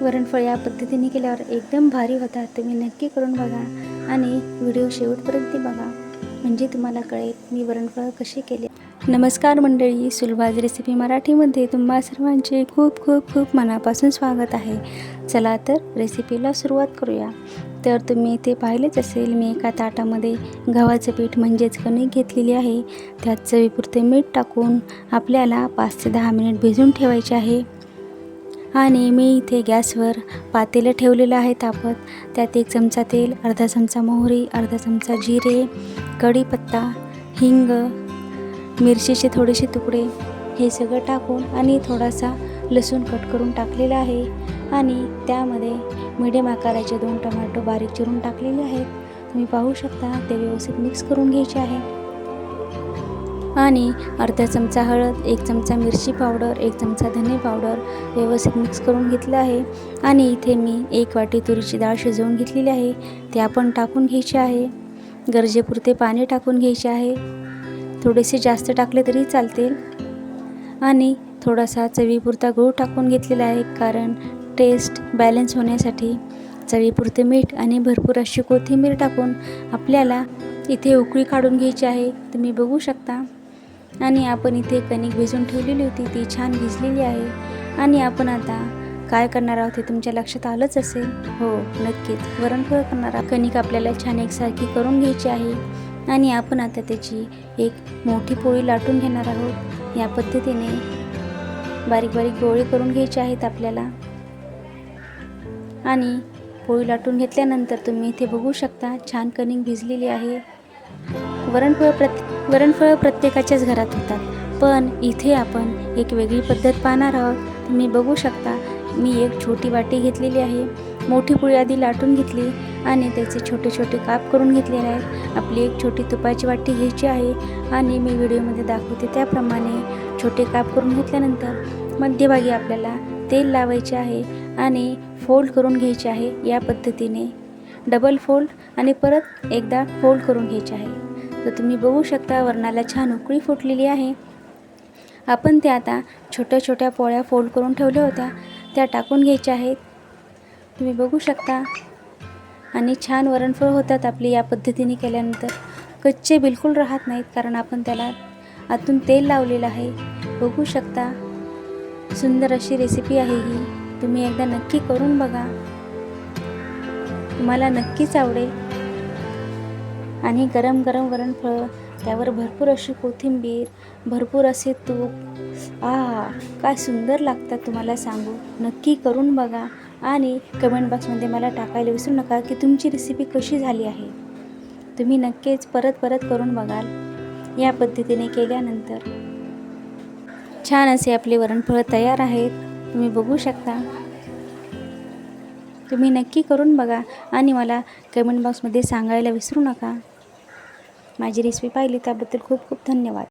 वरणफळ या पद्धतीने केल्यावर एकदम भारी होतात तुम्ही नक्की करून बघा आणि व्हिडिओ शेवटपर्यंत बघा. म्हणजे तुम्हाला कळेल मी वरणफळ कशी केले. नमस्कार मंडळी सुलभाज रेसिपी मराठीमध्ये तुम्हा सर्वांचे खूप खूप खूप मनापासून स्वागत आहे. चला तर रेसिपीला सुरुवात करूया. तर तुम्ही ते पाहिलेच असेल मी एका ताटामध्ये गव्हाचं पीठ म्हणजेच कणिक घेतलेली आहे. त्यात चवीपुरते मीठ टाकून आपल्याला पाच ते दहा मिनिट भिजून ठेवायचे आहे. आणि मी इथे गॅसवर पातेलं ठेवलेलं आहे तापत. त्यात एक चमचा तेल अर्धा चमचा मोहरी अर्धा चमचा जिरे कढीपत्ता हिंग मिरचीचे थोडेसे तुकडे. हे सगळं टाकून आणि थोडासा लसूण कट करून टाकलेला आहे आणि त्यामध्ये मिडियम आकाराचे दोन टोमॅटो बारीक चिरून टाकलेले आहेत. तुम्ही पाहू शकता ते व्यवस्थित मिक्स करून घ्यायचे आहे. आणि अर्धा चमचा हळद एक चमचा मिरची पावडर एक चमचा धने पावडर व्यवस्थित मिक्स करून घेतलं आहे. आणि इथे मी एक वाटी तुरीची डाळ शिजवून घेतलेली आहे. ते आपण टाकून घ्यायचे आहे. गरजेपुरते पाणी टाकून घ्यायचे आहे. थोडेसे जास्त टाकले तरी चालतील. आणि थोडासा चवीपुरता गूळ टाकून घेतलेला आहे कारण टेस्ट बॅलन्स होण्यासाठी चवीपुरते मीठ आणि भरपूर अशी कोथिंबीर टाकून आपल्याला इथे उकळी काढून घ्यायची आहे. तुम्ही बघू शकता. आणि आपण इथे कणिक भिजून ठेवलेली होती ती छान भिजलेली आहे. आणि आपण आता काय करणार आहोत हे तुमच्या लक्षात आलंच असेल? हो नक्कीच. वरणपोळ करणार आहोत. कणिक आपल्याला छान एकसारखी करून घ्यायची आहे. आणि आपण आता त्याची एक मोठी पोळी लाटून घेणार आहोत. या पद्धतीने बारीक बारीक गोळे करून घ्यायचे आहेत आपल्याला. आणि पोळी लाटून घेतल्यानंतर तुम्ही इथे बघू शकता छान कणिक भिजलेली आहे. वरणपोळ प्रत्येक वरणफळं प्रत्येकाच्याच घरात होतात. पण इथे आपण एक वेगळी पद्धत पाहणार आहोत. तुम्ही बघू शकता मी एक छोटी वाटी घेतलेली आहे. मोठी पोळी आधी लाटून घेतली आणि त्याचे छोटे छोटे काप करून घेतलेले आहेत. आपली एक छोटी तुपाची वाटी घ्यायची आहे आणि मी व्हिडिओमध्ये दाखवते त्याप्रमाणे छोटे काप करून घेतल्यानंतर मध्यभागी आपल्याला तेल लावायचे आहे आणि फोल्ड करून घ्यायचे आहे या पद्धतीने. डबल फोल्ड आणि परत एकदा फोल्ड करून घ्यायचे आहे. तर तुम्ही बघू शकता वरणाला छान उकळी फुटलेली आहे. आपण त्या आता छोट्या छोट्या पोळ्या फोल्ड करून ठेवल्या होत्या. त्या टाकून घ्यायच्या आहेत. तुम्ही बघू शकता. आणि छान वरणफळ होतात आपली या पद्धतीने केल्यानंतर. कच्चे बिलकुल राहत नाहीत कारण आपण त्याला आतून तेल लावलेलं आहे. बघू शकता. सुंदर अशी रेसिपी आहे ही. तुम्ही एकदा नक्की करून बघा. तुम्हाला नक्कीच आवडेल. आणि गरम गरम वरणफळ त्यावर भरपूर अशी कोथिंबीर भरपूर असे तूप. आ काय सुंदर लागतात तुम्हाला सांगू. नक्की करून बघा आणि कमेंट बॉक्समध्ये मला टाकायला विसरू नका की तुमची रेसिपी कशी झाली आहे. तुम्ही नक्कीच परत परत करून बघाल. या पद्धतीने केल्यानंतर छान असे आपले वरणफळ तयार आहेत. तुम्ही बघू शकता. तुम्ही नक्की करून बघा आणि मला कमेंट बॉक्समध्ये सांगायला विसरू नका. माझी रेसिपी पाहिली त्याबद्दल खूप खूप धन्यवाद.